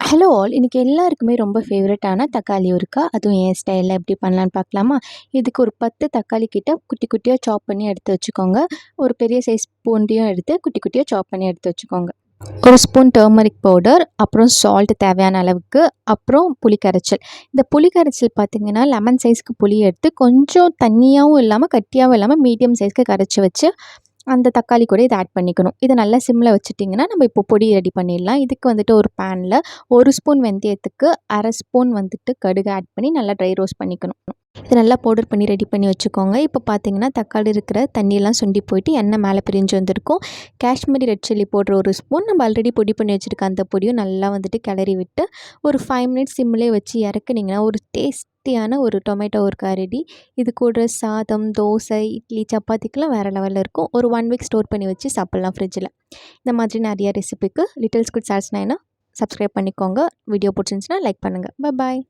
Hello all இன்றைக்கி எல்லாருக்குமே ரொம்ப ஃபேவரட்டான தக்காளி இருக்கா? அதுவும் என் ஸ்டைலில் எப்படி பண்ணலான்னு பார்க்கலாமா? இதுக்கு ஒரு பத்து தக்காளி கிட்ட குட்டி குட்டியாக சாப் பண்ணி எடுத்து வச்சுக்கோங்க. ஒரு பெரிய சைஸ் பூண்டியும் எடுத்து குட்டி குட்டியாக சாப் பண்ணி எடுத்து வச்சுக்கோங்க. ஒரு ஸ்பூன் டர்மரிக் பவுடர் அப்புறம் சால்ட் தேவையான அளவுக்கு அப்புறம் புளி கரைச்சல் இந்த புளி கரைச்சல் பார்த்திங்கன்னா லெமன் சைஸ்க்கு புளி எடுத்து கொஞ்சம் தண்ணியாகவும் இல்லாமல் கட்டியாகவும் இல்லாமல் மீடியம் சைஸ்க்கு கரைச்சி வச்சு அந்த தக்காளி கூட இதை ஆட் பண்ணிக்கணும். இதை நல்லா சிம்மில் வச்சுட்டிங்கன்னா நம்ம இப்போ பொடி ரெடி பண்ணிடலாம். இதுக்கு வந்துட்டு ஒரு பேனில் ஒரு ஸ்பூன் வெந்தயத்துக்கு அரை ஸ்பூன் வந்துட்டு கடுகு ஆட் பண்ணி நல்லா ட்ரை ரோஸ்ட் பண்ணிக்கணும். இது நல்லா பவுடர் பண்ணி ரெடி பண்ணி வச்சுக்கோங்க. இப்போ பார்த்தீங்கன்னா தக்காளி இருக்கிற தண்ணியெல்லாம் சுண்டி போயிட்டு எண்ணெய் மேலே பிரிஞ்சு வந்திருக்கும். காஷ்மீரி ரெட் சில்லி போடுற ஒரு ஸ்பூன் நம்ம ஆல்ரெடி பொடி பண்ணி வச்சுருக்க அந்த பொடியும் நல்லா வந்துட்டு கிளறி விட்டு ஒரு ஃபைவ் மினிட்ஸ் சிம்மிலே வச்சு இறக்குனிங்கன்னா ஒரு டேஸ்ட் டேஸ்டியான ஒரு டொமேட்டோ ஒரு ரெடி இது கூட சாதம் தோசை இட்லி சப்பாத்திக்கெலாம் வேறு லெவலில் இருக்கும். ஒரு ஒன் வீக் ஸ்டோர் பண்ணி வச்சு சாப்பிட்லாம் ஃப்ரிட்ஜில் இந்த மாதிரி நிறைய ரெசிபிக்கு லிட்டில்ஸ் குட் சாட்ஸ்னா சப்ஸ்கிரைப் பண்ணிக்கோங்க. வீடியோ பிடிச்சிருந்துச்சின்னா லைக் பண்ணுங்கள் பாய்